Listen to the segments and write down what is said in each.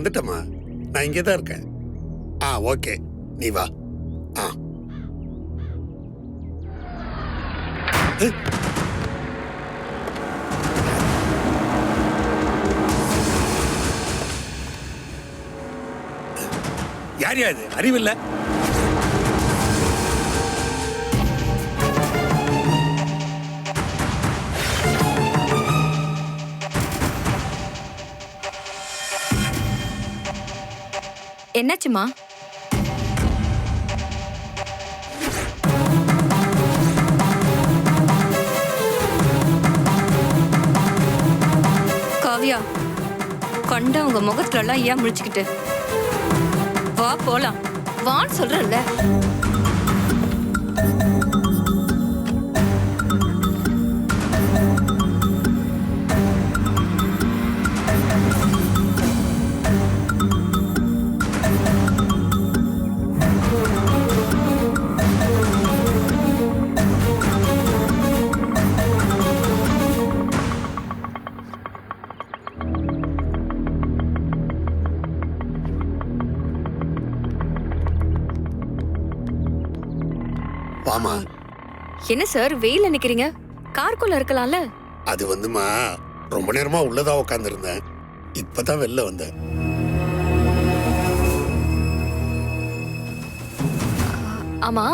வந்துட்டம்மா. வந்துட்டேம்மா நான் இங்கே தான் இருக்கேன். ஆ ஓகே. நீ வா. ஆ. யார் யாரு அறிவில்லை? என்னாச்சுமா? காவியா கண்ட உங்க முகத்துல எல்லாம் ஏன் முடிச்சுக்கிட்டு வா போலாம். வான்னு சொல்றல்ல? என்ன சார் வெயில நிக்கிறீங்க? கார்க்குள்ள இருக்கலாம்ல? அது வந்துமா ரொம்ப நேரமா உள்ளதா உட்காந்துருந்தேன் இப்பதான் வெளில வந்தேன். ஆமா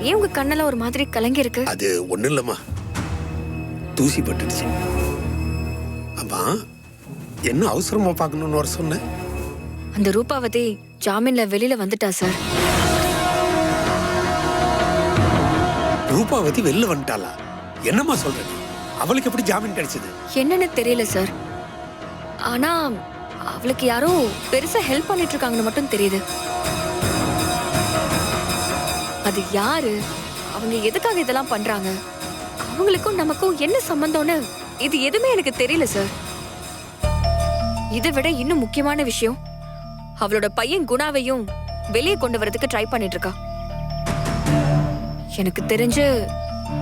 ஏன் உங்க கண்ணெல்லாம் ஒரு மாதிரி கலங்கி இருக்கு அது ஒண்ணும் இல்லம்மா. தூசி பட்டுடுச்சு. அம்மா என்ன அவசரமா பார்க்கணும்னு வர சொன்ன அந்த ரூபாவதி ஜாமீன்ல வெளியில வந்துட்டா சார். ரூபாவதி வெளில வந்துட்டாளா? என்னம்மா சொல்ற? அவளுக்கு எப்படி ஜாமீன் கிடைச்சது? என்னன்னு தெரியல சார் ஆனா அவளுக்கு யாரோ பெருசா ஹெல்ப் பண்ணிட்டு இருக்காங்கன்னு மட்டும் தெரியுது. அது யாரு? அவங்க எதுக்காக இதெல்லாம் பண்றாங்க? அவங்களுக்கும் நமக்கும் என்ன சம்பந்தம்னு இது எதுவுமே எனக்கு தெரியல சார் இதை விட இன்னும் முக்கியமான விஷயம் அவளோட பையன் குணாவையும் வெளியே கொண்டு வரதுக்கு ட்ரை பண்ணிட்டு இருக்கா. எனக்கு தெரிஞ்சு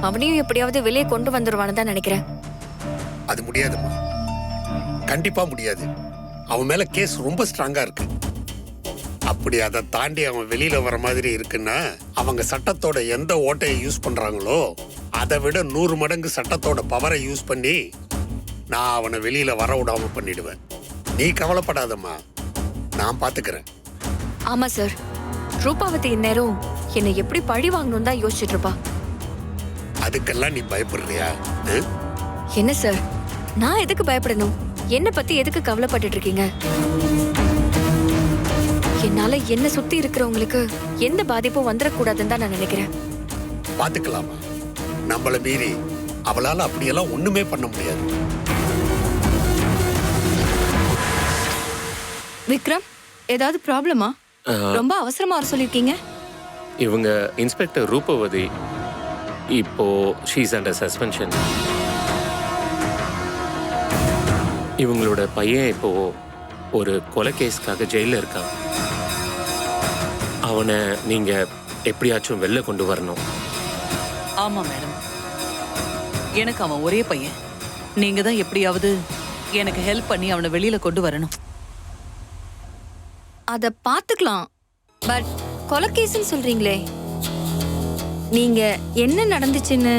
அவனையும் எப்படியாவது வெளியே கொண்டு வந்துருவான்னு தான் நினைக்கிறேன். அது முடியாதும்மா. கண்டிப்பா முடியாது. அவன் மேல கேஸ் ரொம்ப ஸ்ட்ராங்கா இருக்கு. அப்படி அதை தாண்டி அவன் வெளியில வர மாதிரி இருக்குன்னா அவங்க சட்டத்தோட எந்த ஓட்டையை யூஸ் பண்றாங்களோ அதை விட நூறு மடங்கு சட்டத்தோட பவரை யூஸ் பண்ணி நான் அவனை வெளியில வர விடாம பண்ணிடுவேன். நீ கவலைப்படாதம்மா. நான் பாத்துக்கிறேன். ஆமா சார் ரூபாவதி இந்நேரம் என்னை எப்படி பழி வாங்கணும் தான் யோசிச்சுட்டு இருப்பா. அதுக்கெல்லாம் நீ பயப்படுறியா? என்ன சார் நான் எதுக்கு பயப்படணும்? என்ன பத்தி எதுக்கு கவலைப்பட்டுட்டு இருக்கீங்க? என்னால என்ன சுத்தி இருக்கிறவங்களுக்கு எந்த பாதிப்பும் வந்துடக்கூடாதுன்னு தான் நான் நினைக்கிறேன். பாத்துக்கலாமா? நம்மள மீறி அவளால அப்படியெல்லாம் ஒண்ணுமே பண்ண முடியாது. விக்ரம் ஏதாவது ப்ராப்ளமா ரொம்ப அவசரமா வர சொல்லிருக்கீங்க இவங்க இன்ஸ்பெக்டர் ரூபவதி இப்போ ஷீஸ் அண்டர் சஸ்பென்ஷன் இவங்களோட பையன் இப்போ ஒரு கொலை கேஸ்க்காக ஜெயில இருக்கான். அவனை நீங்க எப்படியாச்சும் வெளில கொண்டு வரணும். ஆமா மேடம். எனக்கு அவன் ஒரே பையன். நீங்க தான் எப்படியாவது எனக்கு ஹெல்ப் பண்ணி அவனை வெளியில கொண்டு வரணும். அத பாத்துக்கலாம். பட் கொலகேஸ்னு சொல்றீங்களே. நீங்க என்ன நடந்துச்சுன்னு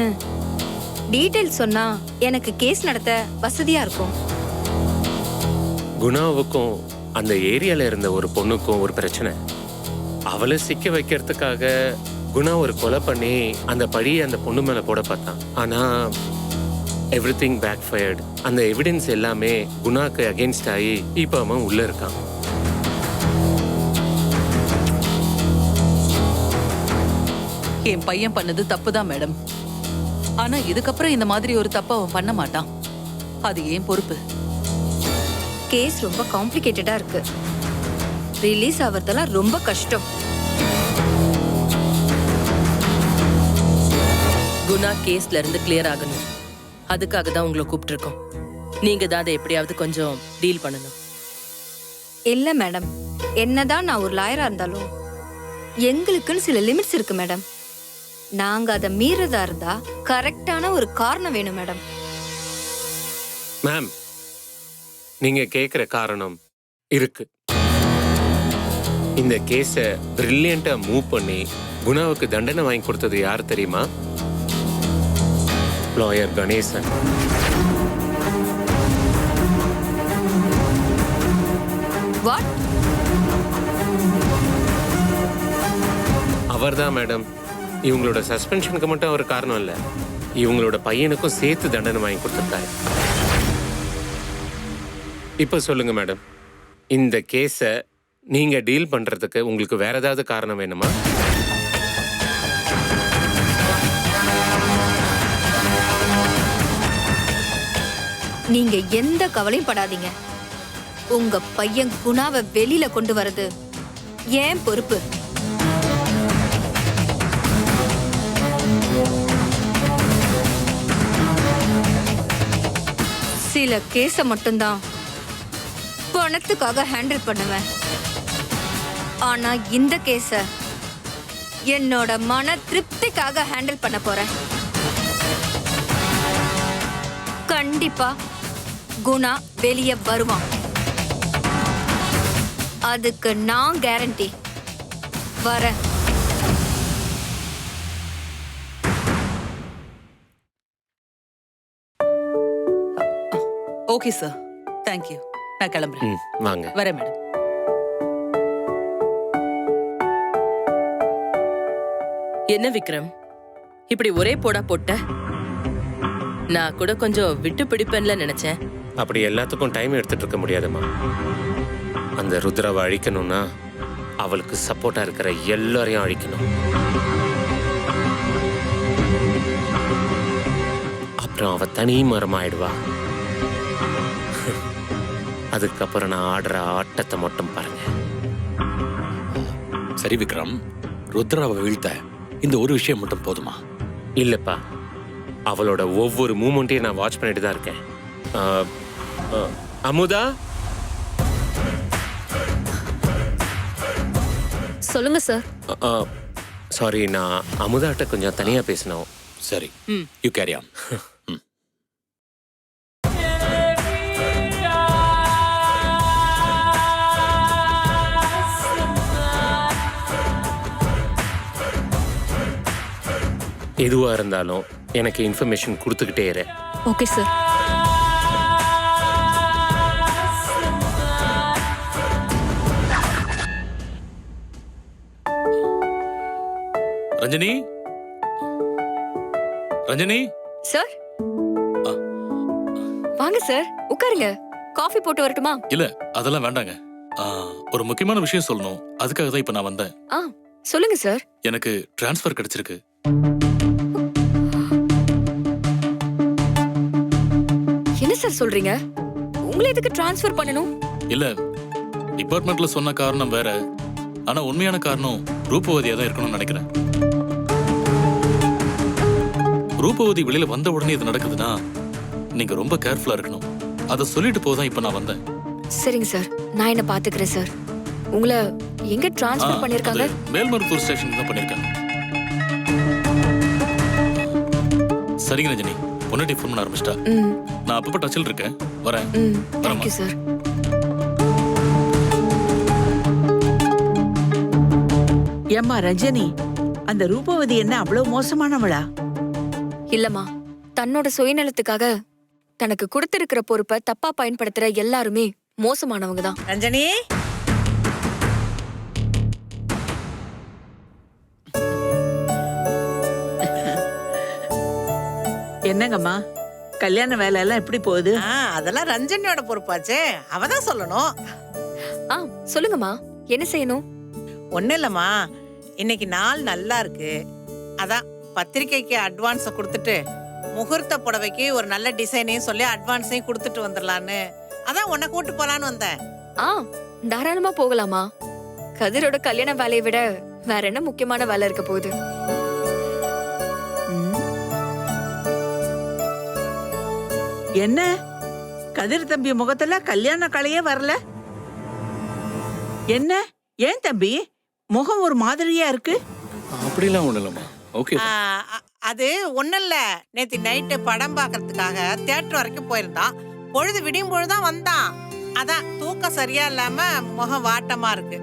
டீடைல் சொன்னா எனக்கு கேஸ் நடத்த வசதியா இருக்கும். குணாவுக்கும் அந்த ஏரியால இருந்த ஒரு பொண்ணுக்கும் ஒரு பிரச்சனை. அவளை சிக்க வைக்கிறதுக்காக குணா ஒரு கொலை பண்ணி அந்த படியை அந்த பொண்ணு மேல போட பார்த்தான். ஆனா எவ்ரி திங் பேக் ஃபயர்டு அந்த எவிடன்ஸ் எல்லாமே குணாக்கு அகேன்ஸ்ட் ஆகி இப்போ அவன் உள்ள இருக்கான். என் பையன் பண்ணது தப்பு தான் மேடம். ஆனா இதுக்கப்புறம் இந்த மாதிரி ஒரு தப்பு அவன் பண்ண மாட்டான். அது ஏன் பொறுப்பு? கேஸ் ரொம்ப காம்ப்ளிகேட்டடா இருக்கு. ரிலீஸ் ஆவறதெல்லாம் ரொம்ப கஷ்டம். குணா கேஸ்ல இருந்து கிளியர் ஆகணும். அதுக்காக தான் உங்களை கூப்பிட்டுருக்கோம். நீங்க தான் அதை எப்படியாவது கொஞ்சம் டீல் பண்ணணும். இல்ல மேடம். என்னதான் நான் ஒரு லாயரா இருந்தாலும் எங்களுக்குன்னு சில லிமிட்ஸ் இருக்கு மேடம். நாங்க அதை மீறதா இருந்தா கரெக்டான ஒரு காரணம் வேணும் மேடம். மேம் நீங்க கேட்குற காரணம் இருக்கு. இந்த கேஸை பிரில்லியண்டா மூவ் பண்ணி குணாவுக்கு தண்டனை வாங்கி கொடுத்தது யார் தெரியுமா? லாயர் கணேசன். அவர்தான் மேடம். இவங்களோட சஸ்பென்ஷனுக்கு மட்டும் அவர் காரணம் இல்லை. இவங்களோட பையனுக்கும் சேர்த்து தண்டனை வாங்கி கொடுத்துருக்காரு. இப்போ சொல்லுங்க மேடம் இந்த கேஸை நீங்க டீல் பண்றதுக்கு உங்களுக்கு வேற ஏதாவது காரணம் வேணுமா? நீங்க எந்த கவலையும் படாதீங்க. உங்க பையன் குணாவை வெளியில கொண்டு வரது ஏன் பொறுப்பு. சில கேஸ மட்டும்தான் பணத்துக்காக ஹேண்டில் பண்ணுவேன். ஆனா இந்த கேஸ என்னோட மன திருப்திக்காக ஹேண்டில் பண்ண போறேன். கண்டிப்பா குணா வெளியே வருவான். அதுக்கு நான் கேரண்டி வரேன். ஓகே சார் தேங்க்யூ நான் கிளம்புறேன். ம் வாங்க. வரேன் மேடம் என்ன விக்ரம்? இப்படி ஒரே போடா போட்ட? நான் கூட கொஞ்சம் விட்டு பிடிப்பேன்ல நினைச்சேன். அப்படி எல்லாத்துக்கும் டைம் எடுத்துட்டு இருக்க முடியாதும்மா. அந்த ருத்ராவை அழிக்கணும்னா அவளுக்கு சப்போர்ட்டா இருக்கிற எல்லாரையும் அழிக்கணும். அப்புறம் அவ தனி மரமாயிடுவா. அதுக்கப்புறம் நான் ஆடுற ஆட்டத்தை மட்டும் பாருங்க. சரி விக்ரம். ருத்ராவை வீழ்த்த இந்த ஒரு விஷயம் மட்டும் போதுமா? இல்லப்பா. அவளோட ஒவ்வொரு மூமெண்ட்டையும் நான் வாட்ச் பண்ணிட்டு தான் இருக்கேன். அமுதா? சொல்லுங்க சார். சாரி நான் அமுதாட்ட கொஞ்சம் தனியா பேசணும் சரி. ம். யூ கேரி ஆன் எதுவா இருந்தாலும் எனக்கு இன்ஃபர்மேஷன் கொடுத்துக்கிட்டே இரு. Okay sir Ranjani? Ranjani? Sir. வாங்க சார் உட்காருங்க. காஃபி போட்டு வரட்டுமா? இல்ல அதெல்லாம் வேண்டாங்க. ஆ, ஒரு முக்கியமான விஷயம் சொல்லணும். அதுக்காக தான் இப்ப நான் வந்தேன். ஆ சொல்லுங்க சார் எனக்கு டிரான்ஸ்ஃபர் கிடைச்சிருக்கு. சொல்றீங்க? உங்களை எதுக்கு ட்ரான்ஸ்ஃபர் பண்ணணும்? இல்ல டிபார்ட்மெண்ட்ல சொன்ன காரணம் வேற. ஆனா உண்மையான காரணம் ரூபவதியா தான் இருக்கணும்னு நினைக்கிறேன். ரூபவதி வெளியில வந்த உடனே இது நடக்குதுன்னா நீங்க ரொம்ப கேர்ஃபுல்லா இருக்கணும். அதை சொல்லிட்டு போதான் இப்ப நான் வந்தேன். சரிங்க சார். நான் என்ன பாத்துக்கிறேன் சார். உங்களை எங்க ட்ரான்ஸ்ஃபர் பண்ணிருக்காங்க? மேல்மருத்தூர் ஸ்டேஷன் தான் பண்ணிருக்காங்க சரிங்க ரஜினி பொன்னாட்டி ஃபோன் பண்ண ஆரம்பிச்சிட்டா. நான் அப்பப்ப டச்சில் இருக்கேன். வரேன். தேங்க்யூ சார் ஏம்மா ரஜினி அந்த ரூபவதி என்ன அவ்வளவு மோசமானவளா? இல்லம்மா தன்னோட சுயநலத்துக்காக தனக்கு கொடுத்திருக்கிற பொறுப்பை தப்பா பயன்படுத்துற எல்லாருமே மோசமானவங்க தான். ரஞ்சனி? என்னங்கம்மா? கல்யாண வேலை எல்லாம் எப்படி போகுது? ஆ அதெல்லாம் ரஞ்சனியோட பொறுப்பாச்சே. அவ தான் சொல்லணும். ஆ சொல்லுங்கம்மா. என்ன செய்யணும்? ஒன்றும் இல்லைம்மா. இன்னைக்கு நாள் நல்லா இருக்கு. அதான் பத்திரிக்கைக்கு அட்வான்ஸை கொடுத்துட்டு முகூர்த்த புடவைக்கு ஒரு நல்ல டிசைனையும் சொல்லி அட்வான்ஸையும் கொடுத்துட்டு வந்துடலான்னு அதான் உன்னை கூட்டு போலான்னு வந்தேன். ஆ தாராளமா போகலாமா? கதிரோட கல்யாண வேலையை விட வேற என்ன முக்கியமான வேலை இருக்க போகுது? என்ன? கதிர் தம்பி முகத்துல கல்யாண கலையே வரல. என்ன? ஏன் தம்பி? முகம் ஒரு மாதிரியா இருக்கு? அப்படிலாம் ஒண்ணு இல்லம்மா. ஓகே அது ஒன்றும் இல்லை. நேற்று நைட்டு படம் பார்க்கறதுக்காக தியேட்டர் வரைக்கும் போயிருந்தான். பொழுது விடியும் பொழுதுதான் வந்தான். அதான் தூக்கம் சரியா இல்லாம முகம் வாட்டமா இருக்கு.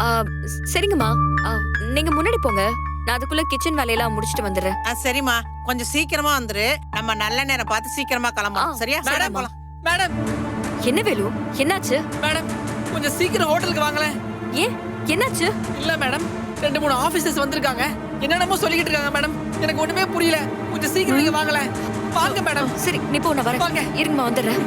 ஆ, சரிங்கம்மா. ஆ, நீங்க முன்னாடி போங்க. நான் அதுக்குள்ள கிச்சன் வேலையெல்லாம் முடிச்சிட்டு வந்துடுறேன். ஆ, சரிம்மா. கொஞ்சம் சீக்கிரமா வந்துரு. நம்ம நல்ல நேரம் பார்த்து சீக்கிரமா கிளம்பலாம் ஆ, சரியா? சரி மேடம். போலாம். மேடம். என்ன வேலு? என்னாச்சு? மேடம் கொஞ்சம் சீக்கிரம் ஹோட்டலுக்கு வாங்களேன். ஏன்? என்னாச்சு? இல்ல மேடம். ரெண்டு மூணு ஆபீசர்ஸ் வந்திருக்காங்க. என்னென்னமோ சொல்லிக்கிட்டு இருக்காங்க மேடம். எனக்கு ஒண்ணுமே புரியல. கொஞ்சம் சீக்கிரம் நீங்க வாங்களேன். வாங்க மேடம். சரி. நீ போ நான் வரேன். வாங்க. இருங்கம்மா வந்துடுறேன்.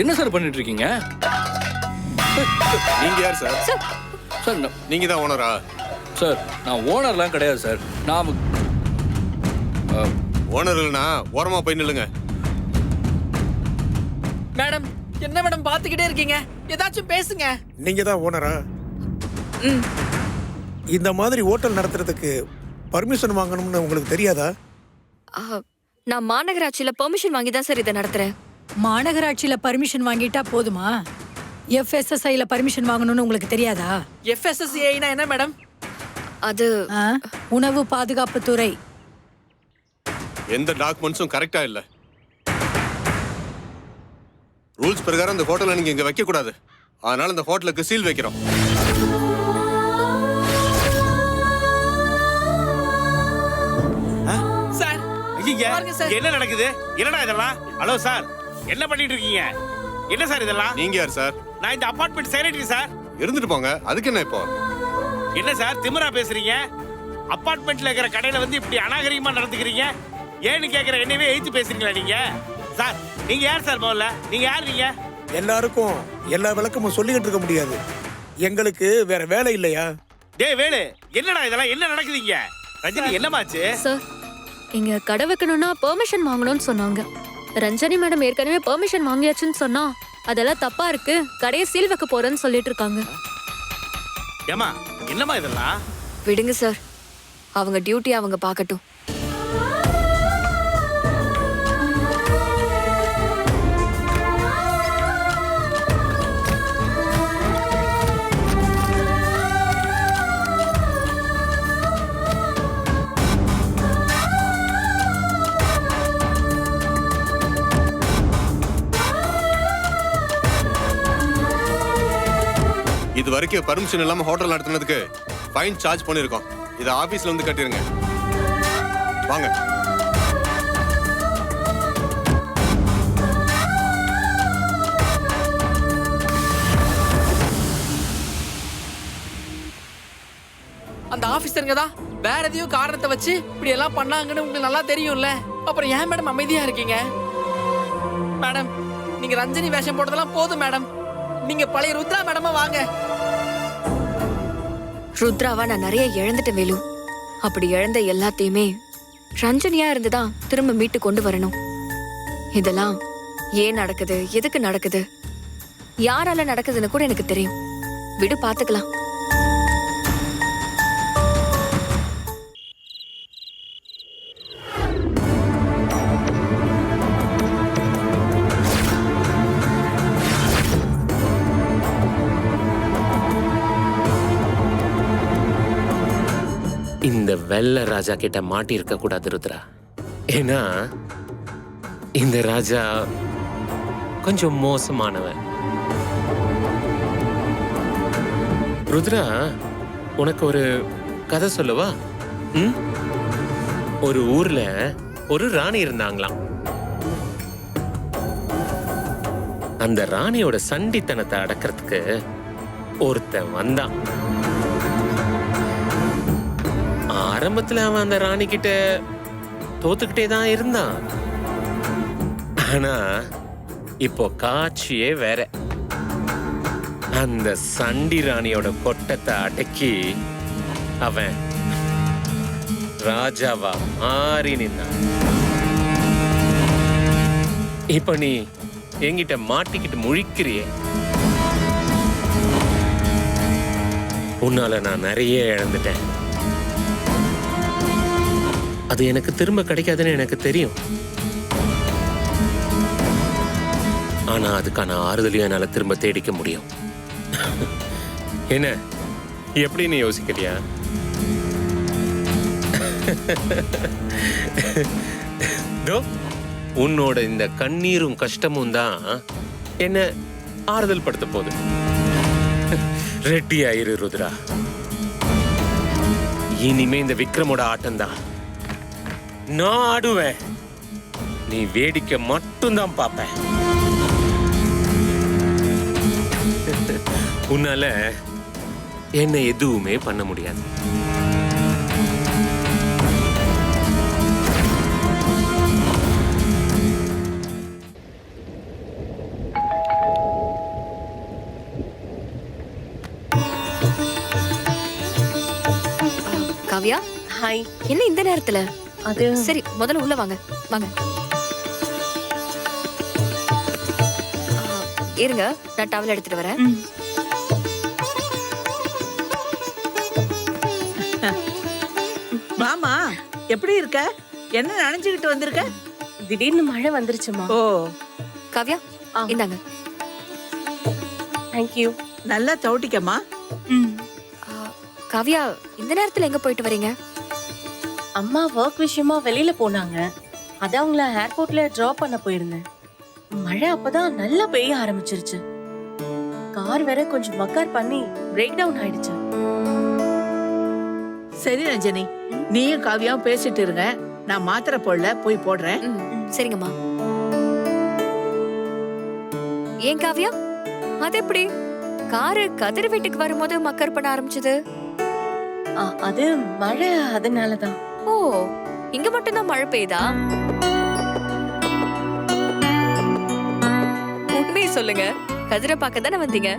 என்ன சார் பண்ணிட்டு இருக்கீங்க நீங்க யார் சார்? சார். சார் நான்- நீங்க தான் ஓனரா சார் நான் ஓனர்லாம் கிடையாது சார். நான் ஓனர் இல்லைனா ஓரமா போய் நில்லுங்க. மேடம் என்ன மேடம் பாத்துக்கிட்டே இருக்கீங்க? ஏதாச்சும் பேசுங்க. நீங்க தான் ஓனரா இந்த மாதிரி ஹோட்டல் நடத்துறதுக்கு பர்மிஷன் வாங்கணும்னு உங்களுக்கு தெரியாதா? நான் மாநகராட்சியில பெர்மிஷன் வாங்கி தான் சார் இதை நடத்துறேன். மாநகராட்சியில பர்மிஷன் வாங்கிட்டா போதுமா? எஃப்எஸ்எஸ்ஐல பர்மிஷன் வாங்கணும்னு உங்களுக்கு தெரியாதா? எஃப்எஸ்எஸ்ஏனா என்ன மேடம் அது ஆ? உணவு பாதுகாப்பு துறை. எந்த டாக்குமெண்ட்ஸும் கரெக்டா இல்ல. ரூல்ஸ் பிரகாரம் இந்த ஹோட்டலை நீங்க இங்க வைக்க கூடாது அதனால இந்த ஹோட்டலுக்கு சீல் வைக்கிறோம். சார் பாருங்க சார் என்ன நடக்குது? என்னடா இதெல்லாம்? ஹலோ சார் என்ன பண்ணிட்டு இருக்கீங்க? என்ன சார் இதெல்லாம்? நீங்க யார் சார்? நான் இந்த அபார்ட்மெண்ட் செக்ரட்டரி சார். இருந்துட்டு போங்க. அதுக்கு என்ன இப்போ? என்ன சார் திமிரா பேசுறீங்க? அபார்ட்மெண்ட்ல இருக்கிற கடையில வந்து இப்படி அநாகரிகமா நடந்துக்கிறீங்க? ஏன்னு கேக்குற என்னவே எழுத்து பேசுறீங்களா நீங்க? சார் நீங்க யார் சார் முதல்ல? நீங்க யார் நீங்க? எல்லாருக்கும் எல்லா விளக்கமும் சொல்லிக்கிட்டு இருக்க முடியாது. எங்களுக்கு வேற வேலை இல்லையா? டேய் வேலு என்னடா இதெல்லாம்? என்ன நடக்குதுங்க ரஜினி என்னமாச்சு சார் இங்க கடை வைக்கணும்னா பெர்மிஷன் வாங்கணும்னு சொன்னாங்க. ரஞ்சனி மேடம் ஏற்கனவே பெர்மிஷன் வாங்கியாச்சுன்னு சொன்னா அதெல்லாம் தப்பா இருக்கு. கடையை சீல் வைக்க போறேன்னு சொல்லிட்டு இருக்காங்க. ஏமா என்னமா இதெல்லாம்? விடுங்க சார் அவங்க டியூட்டி அவங்க பார்க்கட்டும். வரைக்கும் பர்மிஷன் இல்லாம ஹோட்டல் நடத்துனதுக்கு ஃபைன் சார்ஜ் பண்ணிருக்கோம். இதை ஆபீஸ்ல வந்து கட்டிருங்க. வாங்க. அந்த ஆபீசருங்க தான் வேற எதையும் காரணத்தை வச்சு இப்படி எல்லாம் பண்ணாங்கன்னு உங்களுக்கு நல்லா தெரியும்ல. அப்புறம் ஏன் மேடம் அமைதியா இருக்கீங்க? மேடம் நீங்க ரஞ்சனி வேஷம் போட்டதெல்லாம் போதும் மேடம் நீங்க பழைய ருத்ரா மேடமா வாங்க. ருத்ராவா நான் நிறைய இழந்துட்டேன் வேலு. அப்படி இழந்த எல்லாத்தையுமே ரஞ்சனியா இருந்துதான் திரும்ப மீட்டு கொண்டு வரணும். இதெல்லாம் ஏன் நடக்குது? எதுக்கு நடக்குது? யாரால நடக்குதுன்னு கூட எனக்கு தெரியும். விடு பாத்துக்கலாம். நல்ல ராஜா கிட்ட மாட்டி இருக்க கூடாது ருத்ரா. ஏன்னா இந்த ராஜா கொஞ்சம் மோசமானவன். ருத்ரா உனக்கு ஒரு கதை சொல்லவா? ம்? ஒரு ஊர்ல ஒரு ராணி இருந்தாங்களாம். அந்த ராணியோட சண்டித்தனத்தை அடக்கிறதுக்கு ஒருத்தன் வந்தான். ஆரம்பத்துல அவன் அந்த ராணி கிட்ட தோத்துக்கிட்டே தான் இருந்தான். ஆனா இப்போ காட்சியே வேற. அந்த சண்டி ராணியோட கொட்டத்தை அடக்கி அவன் ராஜாவா மாறி நின்னான். இப்ப நீ என்கிட்ட மாட்டிக்கிட்டு முழிக்கிறியே? உன்னால நான் நிறைய இழந்துட்டேன். அது எனக்கு திரும்ப கிடைக்காதுன்னு எனக்கு தெரியும். ஆனா அதுக்கான ஆறுதலையும் என்னால திரும்ப தேடிக்க முடியும். என்ன? எப்படி நீ யோசிக்கலையா? தோ, உன்னோட இந்த கண்ணீரும் கஷ்டமும் தான் என்ன ஆறுதல் படுத்த போகுது. ரெட்டி ஆயிரு ருத்ரா. இனிமே இந்த விக்ரமோட ஆட்டம் தான் நான் ஆடுவேன். நீ வேடிக்கை மட்டும்தான் பார்ப்ப உன்னால என்ன எதுவுமே பண்ண முடியாது. காவ்யா? ஹாய் என்ன இந்த நேரத்துல? அது சரி முதல்ல உள்ள வாங்க. வாங்க. ஆ, இருங்க நான் டவல் எடுத்துட்டு வரேன். மாமா எப்படி இருக்க? என்ன நினைச்சுக்கிட்டு வந்திருக்க? திடீர்னு மழை வந்துருச்சுமா. ஓ. காவ்யா இந்தாங்க. தேங்க்யூ நல்லா தவிட்டிக்கம்மா காவ்யா இந்த நேரத்துல எங்க போயிட்டு வரீங்க? அம்மா ஒர்க் விஷயமா வெளியில போனாங்க. அதான் அவங்கள ஏர்போர்ட்ல டிராப் பண்ண போயிருந்தேன். மழை அப்பதான் நல்லா பெய்ய ஆரம்பிச்சிருச்சு. கார் வேற கொஞ்சம் மக்கார் பண்ணி பிரேக் டவுன் ஆயிடுச்சு. சரி ரஞ்சனி நீயும் காவியாவும் பேசிட்டு இருங்க. நான் மாத்திரை போடல போய் போடுறேன். சரிங்கம்மா. ஏன் காவ்யா? அது எப்படி? காரு கதிர் வீட்டுக்கு வரும்போது மக்கர் பண்ண ஆரம்பிச்சது. ஆ, அது மழை அதனாலதான். ஓ இங்க மட்டும்தான் மழை பெய்யுதா? உண்மையை சொல்லுங்க. கதிரை பார்க்க தானே வந்தீங்க?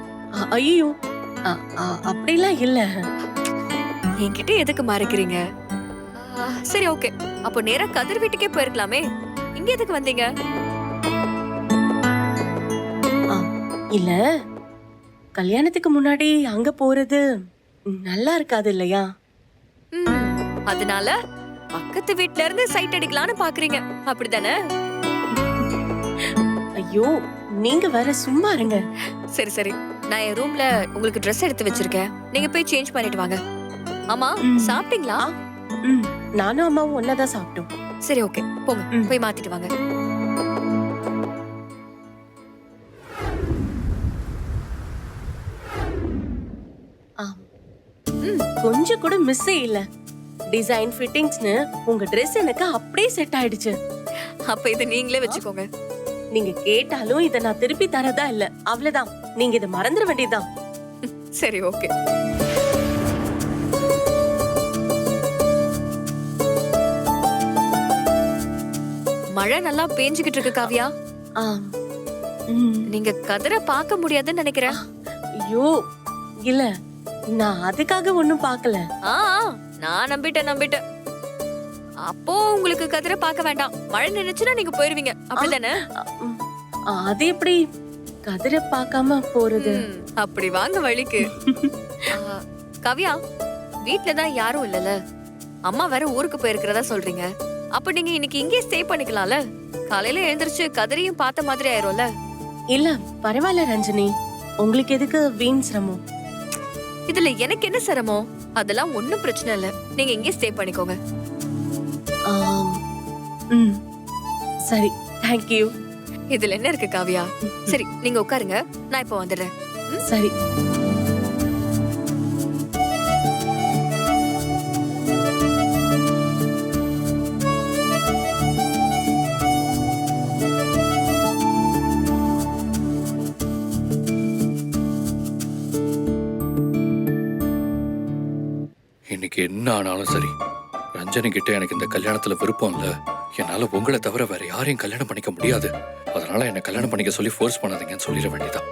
ஐயோ அப்படிலாம் இல்ல. என்கிட்ட எதுக்கு மறைக்கிறீங்க? சரி ஓகே. அப்போ நேரா கதிர் வீட்டுக்கே போயிருக்கலாமே. இங்க எதுக்கு வந்தீங்க? இல்ல. கல்யாணத்துக்கு முன்னாடி அங்க போறது நல்லா இருக்காது இல்லையா? அதனால பக்கத்து வீட்ல இருந்து சைட் அடிக்கலாம்னு பாக்குறீங்க. அப்படிதானே? ஐயோ நீங்க வேற சும்மா இருங்க. சரி சரி. நான் என் ரூம்ல உங்களுக்கு Dress எடுத்து வச்சிருக்கேன். நீங்க போய் சேஞ்ச் பண்ணிட்டு வாங்க. ஆமா சாப்பிட்டீங்களா? நானும் அம்மாவும் ஒன்னாதான் சாப்பிட்டோம். சரி ஓகே. போங்க. போய் மாத்திட்டு வாங்க. கொஞ்சம் கூட மிஸ் இல்ல. டிசைன் ஃபிட்டிங்ஸ்னு உங்க Dress எனக்கு அப்படியே செட் ஆயிடுச்சு. அப்ப இதை நீங்களே வச்சுக்கோங்க. நீங்க கேட்டாலும் இத நான் திருப்பி தரதா இல்ல. அவ்வளவுதான். நீங்க இத மறந்துட வேண்டியதுதான். சரி ஓகே. மழை நல்லா பேஞ்சுகிட்டு இருக்கு காவ்யா. நீங்க கதிரை பார்க்க முடியாதுன்னு நினைக்கிறேன். ஐயோ. இல்ல நான் அதுக்காக ஒண்ணும் பார்க்கல. ஆ, நான் நம்பிட்டேன் நம்பிட்டேன். அப்போ உங்களுக்கு கதிரை பார்க்க வேண்டாம். மழை நினைச்சுன்னா நீங்க போயிருவீங்க. அப்படிதானே? அது எப்படி? கதிரை பார்க்காம போறது? அப்படி வாங்க வழிக்கு. கவ்யா வீட்ல தான் யாரும் இல்லல. அம்மா வேற ஊருக்கு போயிருக்கிறதா சொல்றீங்க. அப்ப நீங்க இன்னைக்கு இங்கே ஸ்டே பண்ணிக்கலாம்ல? காலையில எழுந்திருச்சு கதிரையும் பார்த்த மாதிரி ஆயிரும்ல? இல்ல பரவாயில்ல ரஞ்சினி. உங்களுக்கு எதுக்கு வீண் சிரமம்? இதுல எனக்கு என்ன சிரமம்? அதெல்லாம் ஒண்ணும் பிரச்சனை இல்ல. நீங்க இங்கே ஸ்டே பண்ணிக்கோங்க. ம். சரி தேங்க்யூ இதுல என்ன இருக்கு காவ்யா? சரி நீங்க உட்காருங்க. நான் இப்ப வந்துடுறேன். சரி. என்ன ஆனாலும் சரி. ரஞ்சனி கிட்ட எனக்கு இந்த கல்யாணத்துல விருப்பம் இல்ல. என்னால உங்களை தவிர வேற யாரையும் கல்யாணம் பண்ணிக்க முடியாது. அதனால என்ன கல்யாணம் பண்ணிக்க சொல்லி ஃபோர்ஸ் பண்ணாதீங்கன்னு சொல்லிட வேண்டியதான்